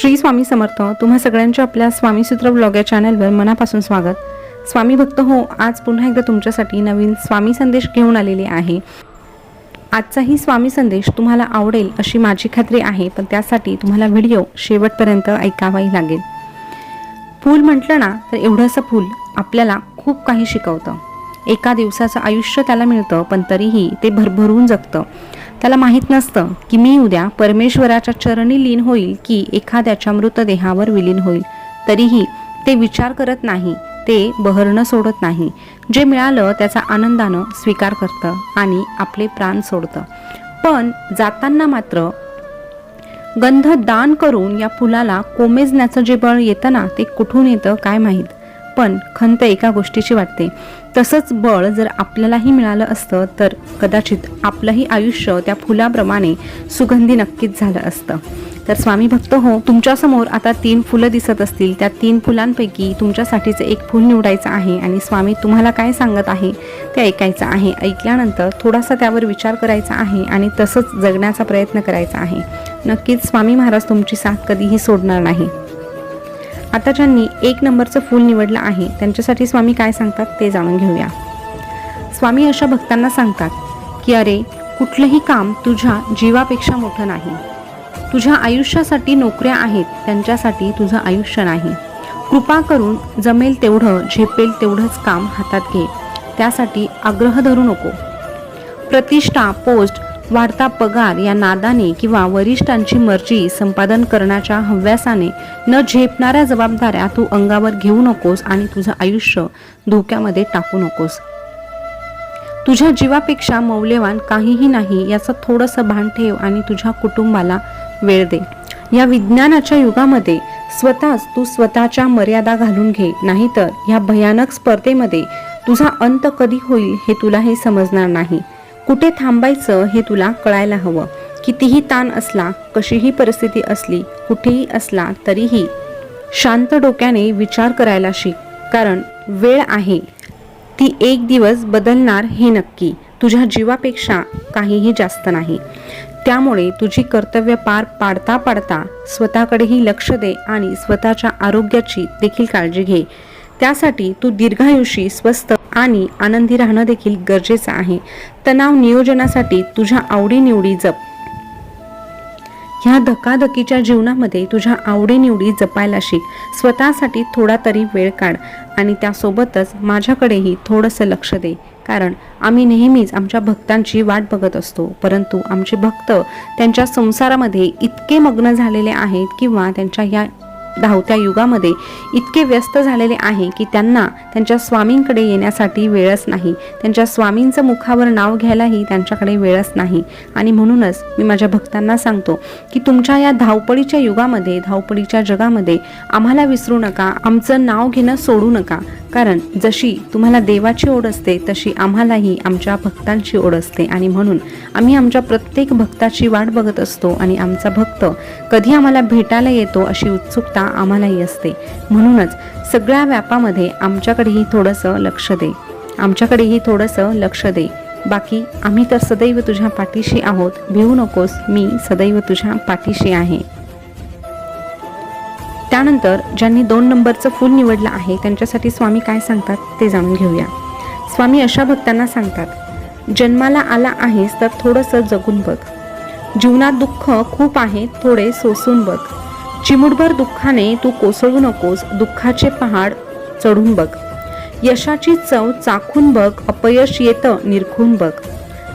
श्री स्वामी समर्थ तुम्हा सगळ्यांच्या आपल्या स्वामीसूत्र ब्लॉग या चॅनलवर मनापासून स्वागत. स्वामी भक्त हो आज पुन्हा एकदा तुमच्यासाठी नवीन स्वामी संदेश घेऊन आलेले आहे. आजचाही स्वामी संदेश तुम्हाला आवडेल अशी माझी खात्री आहे पण त्यासाठी तुम्हाला व्हिडिओ शेवटपर्यंत ऐकावाही लागेल. फूल म्हटलं ना तर एवढंसं फूल आपल्याला खूप काही शिकवतं. एका दिवसाचं आयुष्य त्याला मिळतं पण तरीही ते भरभरून जगतं. त्याला माहीत नसतं की मी उद्या परमेश्वराच्या चरणी लीन होईल की एखाद्याच्या मृतदेहावर विलीन होईल. तरीही ते विचार करत नाही ते बहरणं सोडत नाही. जे मिळालं त्याचा आनंदानं स्वीकार करतं आणि आपले प्राण सोडतं. पण जाताना मात्र गंध दान करून या फुलाला कोमेजण्याचं जे बळ येतं ना ते कुठून येतं काय माहीत? पण खंत एका गोष्टीची वाटते. तसंच बळ जर आपल्यालाही मिळालं असतं तर कदाचित आपलंही आयुष्य त्या फुलाप्रमाणे सुगंधी नक्कीच झालं असतं. तर स्वामी भक्त हो तुमच्यासमोर आता तीन फुलं दिसत असतील. त्या तीन फुलांपैकी तुमच्यासाठीचं एक फूल निवडायचं आहे आणि स्वामी तुम्हाला काय सांगत आहे ते ऐकायचं आहे. ऐकल्यानंतर थोडासा त्यावर विचार करायचा आहे आणि तसंच जगण्याचा प्रयत्न करायचा आहे. नक्कीच स्वामी महाराज तुमची साथ कधीही सोडणार नाही. आता ज्यांनी एक नंबरचं फूल निवडलं आहे. त्यांच्यासाठी स्वामी काय सांगतात ते जाणून घेऊया. स्वामी अशा भक्तांना सांगतात की अरे कुठलंही काम तुझ्या जीवापेक्षा मोठं नाही. तुझ्या आयुष्यासाठी नोकऱ्या आहेत त्यांच्यासाठी तुझं आयुष्य नाही. कृपा करून जमेल तेवढं झेपेल तेवढंच काम हातात घे. त्यासाठी आग्रह धरू नको. प्रतिष्ठा पोस्ट वाढता पगार या नादाने किंवा वरिष्ठांची मर्जी संपादन करण्याच्या हव्यासाने न झेपणाऱ्या जबाबदाऱ्या तू अंगावर घेऊ नकोस आणि तुझं आयुष्य धोक्यामध्ये टाकू नकोस. तुझ्या जीवापेक्षा मौल्यवान काहीही नाही याचं थोडंसं भान ठेव आणि तुझ्या कुटुंबाला वेळ दे. या विज्ञानाच्या युगामध्ये स्वतःच तू स्वतःच्या मर्यादा घालून घे नाहीतर या भयानक स्पर्धेमध्ये तुझा अंत कधी होईल हे तुला हे समजणार नाही. कुठे थांबायचं हे तुला कळायला हवं. कितीही ताण असला कशीही परिस्थिती असली कुठेही असला तरीही. शांत डोक्याने विचार करायला शिक कारण वेळ आहे. ती एक दिवस बदलणार हे नक्की. तुझ्या जीवापेक्षा काहीही जास्त नाही. त्यामुळे तुझी कर्तव्य पार पाडता पाडता स्वतःकडेही लक्ष दे आणि स्वतःच्या आरोग्याची देखील काळजी घे. त्यासाठी तू दीर्घायुषी स्वस्त आणि आनंदी राहणं देखील गरजेचं आहे. तणाव नियोजनासाठी तुझ्या आवडीनिवडी जप. ह्या धकाधकीच्या जीवनामध्ये तुझ्या आवडीनिवडी जपायला शिक. स्वतःसाठी थोडा तरी वेळ काढ आणि त्यासोबतच माझ्याकडेही थोडंसं लक्ष दे. कारण आम्ही नेहमीच आमच्या भक्तांची वाट बघत असतो. परंतु आमचे भक्त त्यांच्या संसारामध्ये इतके मग्न झालेले आहेत किंवा त्यांच्या ह्या धावत्या युगामध्ये इतके व्यस्त झालेले आहे की त्यांना त्यांच्या स्वामींकडे येण्यासाठी वेळच नाही. त्यांच्या स्वामींचं मुखावर नाव घ्यायलाही त्यांच्याकडे वेळच नाही. आणि म्हणूनच मी माझ्या भक्तांना सांगतो की तुमच्या या धावपळीच्या युगामध्ये धावपळीच्या जगामध्ये आम्हाला विसरू नका आमचं नाव घेणं सोडू नका. कारण जशी तुम्हाला देवाची ओढ असते तशी आम्हालाही आमच्या भक्तांची ओढ असते. आणि म्हणून आम्ही आमच्या प्रत्येक भक्ताची वाट बघत असतो आणि आमचा भक्त कधी आम्हाला भेटायला येतो अशी उत्सुकता आम्हालाही असते. म्हणूनच सगळ्या व्यापामध्ये आमच्याकडेही थोडंसं लक्ष दे. आमच्याकडेही थोडंसं लक्ष दे. बाकी आम्ही तर सदैव तुझ्या पाठीशी आहोत. भिवू नकोस मी सदैव तुझ्या पाठीशी आहे. त्यानंतर ज्यांनी दोन नंबरचं फूल निवडलं आहे त्यांच्यासाठी स्वामी काय सांगतात ते जाणून घेऊया. स्वामी अशा भक्तांना सांगतात जन्माला आला आहेस तर थोडंसं जगून बघ. जीवनात दुःख खूप आहे थोडे सोसून बघ. चिमुटभर दुःखाने तू कोसळू नकोस दुःखाचे पहाड चढून बघ. यशाची चव चाखून बघ अपयश येतं निरखून बघ.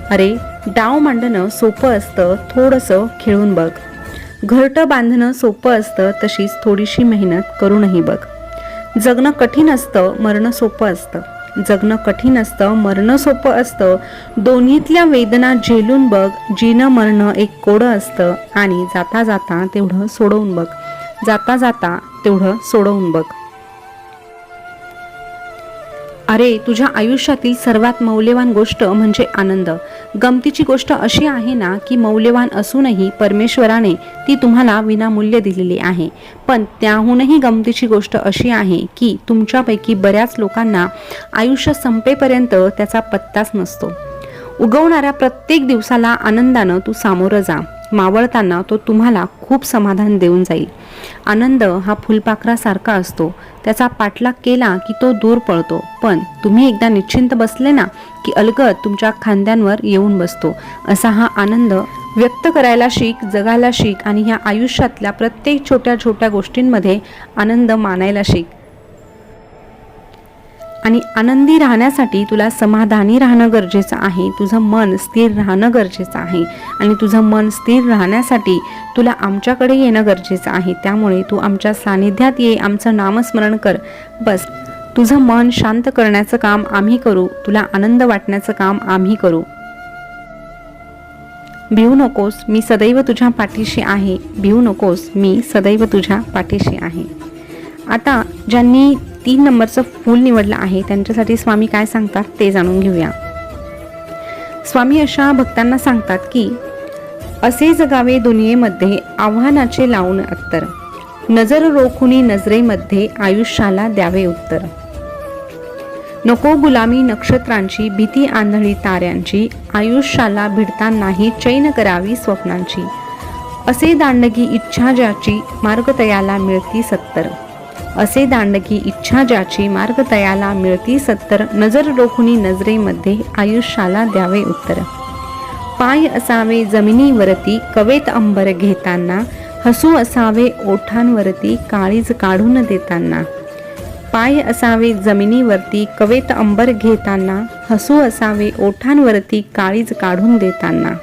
अरे डाव मांडणं सोपं असतं थोडंसं खेळून बघ. घरटं बांधणं सोपं असतं तशीच थोडीशी मेहनत करूनही बघ. जगणं कठीण असतं मरणं सोपं असतं. जगणं कठीण असतं मरणं सोपं असतं. दोन्हीतल्या वेदना झेलून बघ जीणं मरणं एक कोडं असतं आणि जाता जाता तेवढं सोडवून बघ. जाता जाता तेवढं सोडवून बघ. अरे तुझ्या आयुष्यातील सर्वात मौल्यवान गोष्ट म्हणजे आनंद. गमतीची गोष्ट अशी आहे ना की मौल्यवान असूनही परमेश्वराने ती तुम्हाला विनामूल्य दिलेली आहे. पण त्याहूनही गमतीची गोष्ट अशी आहे की तुमच्यापैकी बऱ्याच लोकांना आयुष्य संपेपर्यंत त्याचा पत्ताच नसतो. उगवणाऱ्या प्रत्येक दिवसाला आनंदानं तू सामोरं जा. मावळताना तो तुम्हाला खूप समाधान देऊन जाईल. आनंद हा फुलपाखरासारखा असतो. त्याचा पाठलाग केला की तो दूर पळतो. पण तुम्ही एकदा निश्चिंत बसले ना की अलगद तुमच्या खांद्यांवर येऊन बसतो. असा हा आनंद व्यक्त करायला शिक जगायला शिक आणि ह्या आयुष्यातल्या प्रत्येक छोट्या छोट्या गोष्टींमध्ये आनंद मानायला शिक. आणि आनंदी राहण्यासाठी तुला समाधानी राहणं गरजेचं आहे. तुझं मन स्थिर राहणं गरजेचं आहे. आणि तुझं मन स्थिर राहण्यासाठी तुला आमच्याकडे येणं गरजेचं आहे. त्यामुळे तू आमच्या सानिध्यात ये आमचं नामस्मरण कर. बस. तुझं मन शांत करण्याचं काम आम्ही करू. तुला आनंद वाटण्याचं काम आम्ही करू. भिवू नकोस मी सदैव तुझ्या पाठीशी आहे. भिवू नकोस मी सदैव तुझ्या पाठीशी आहे. आता ज्यांनी तीन नंबरचं फूल निवडलं आहे. त्यांच्यासाठी स्वामी काय सांगतात ते जाणून घेऊया. स्वामी अशा भक्तांना सांगतात की असे जगावे दुनियेमध्ये आव्हानाचे लावून अत्तर. नजर रोखुनी नजरेमध्ये आयुष्याला द्यावे उत्तर. नको गुलामी नक्षत्रांची भीती आंधळी ताऱ्यांची आयुष्याला भिडतानाही चैन करावी स्वप्नांची. असे दांडगी इच्छा ज्याची मार्ग तयाला मिळती सत्तर. असे दांडकी इच्छा ज्याची मार्ग तयाला मिळती सत्तर नजर रोखुनी नजरेमध्ये आयुष्याला द्यावे उत्तर. पाय असावे जमिनीवरती कवेत अंबर घेताना हसू असावे ओठांवरती काळीज काढून देताना. पाय असावे जमिनीवरती कवेत अंबर घेताना हसू असावे ओठांवरती काळीज काढून देताना.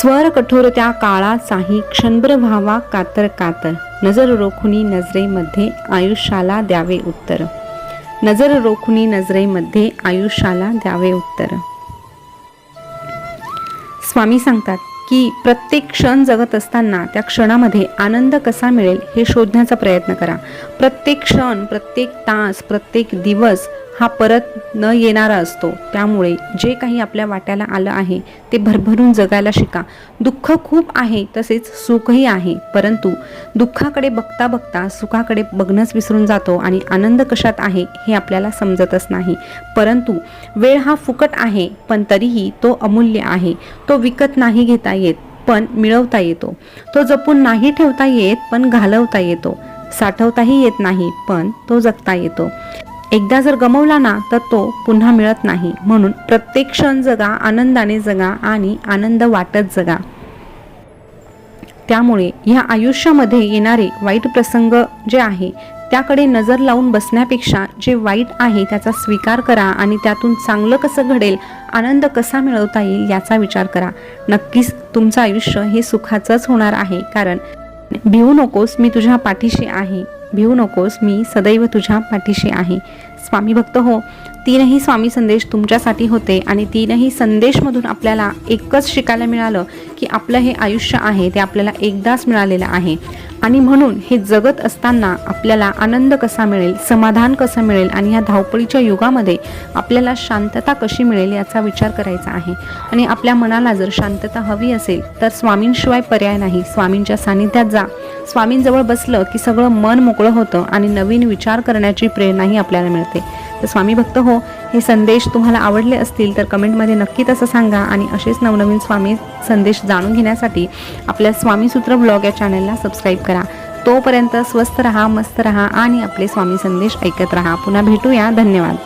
स्वर कठोर त्या काळाचाही क्षणभर व्हावा कातर कातर. नजर रोखुनी नजरेमध्ये आयुष्याला द्यावे उत्तर. नजर रोखुनी नजरेमध्ये आयुष्याला द्यावे उत्तर. स्वामी सांगतात की प्रत्येक क्षण जगत असताना त्या क्षणामध्ये आनंद कसा मिळेल हे शोधण्याचा प्रयत्न करा. प्रत्येक क्षण प्रत्येक तास प्रत्येक दिवस हा परत न येणारा असतो. त्यामुळे जे काही आपल्या वाट्याला आलं आहे ते भरभरून जगायला शिका. दुःख खूप आहे तसेच सुखही आहे. परंतु दुःखाकडे बघता बघता सुखाकडे बघणंच विसरून जातो आणि आनंद कशात आहे हे आपल्याला समजतच नाही. परंतु वेळ हा फुकट आहे पण तरीही तो अमूल्य आहे. तो विकत नाही घेता येत पण मिळवता येतो. तो जपून नाही ठेवता येत पण घालवता येतो. साठवताही येत नाही पण तो जगता येतो. एकदा जर गमवला ना तर तो पुन्हा मिळत नाही. म्हणून प्रत्येक क्षण जगा आनंदाने जगा आणि आनंद वाटत जगा. त्यामुळे ह्या आयुष्यामध्ये येणारे वाईट प्रसंग जे आहे त्याकडे नजर लावून बसण्यापेक्षा जे वाईट आहे त्याचा स्वीकार करा आणि त्यातून चांगलं कसं घडेल आनंद कसा मिळवता येईल याचा विचार करा. नक्कीच तुमचं आयुष्य हे सुखाचंच होणार आहे कारण भिवू नकोस मी तुझ्या पाठीशी आहे. भिवू नकोस मी सदैव तुझ्या पाठीशी आहे. स्वामी भक्त हो तीनही स्वामी संदेश तुमच्यासाठी होते आणि तीनही संदेशमधून आपल्याला एकच शिकायला मिळालं की आपलं हे आयुष्य आहे ते आपल्याला एकदाच मिळालेलं आहे. आणि म्हणून हे जगत असताना आपल्याला आनंद कसा मिळेल समाधान कसं मिळेल आणि या धावपळीच्या युगामध्ये आपल्याला शांतता कशी मिळेल याचा विचार करायचा आहे. आणि आपल्या मनाला जर शांतता हवी असेल तर स्वामींशिवाय पर्याय नाही. स्वामींच्या सानिध्यात जा. स्वामींजवळ बसलं की सगळं मन मोकळं होतं आणि नवीन विचार करण्याची प्रेरणाही आपल्याला मिळते. तर स्वामी भक्त हो हे संदेश तुम्हाला आवडले असतील तर कमेंटमध्ये नक्की तसं सांगा आणि असेच नवनवीन स्वामी संदेश जाणून घेण्यासाठी आपल्या स्वामीसूत्र ब्लॉग या चॅनलला सबस्क्राईब करा. तोपर्यंत स्वस्त रहा मस्त रहा आणि आपले स्वामी संदेश ऐकत रहा. पुन्हा भेटूया. धन्यवाद.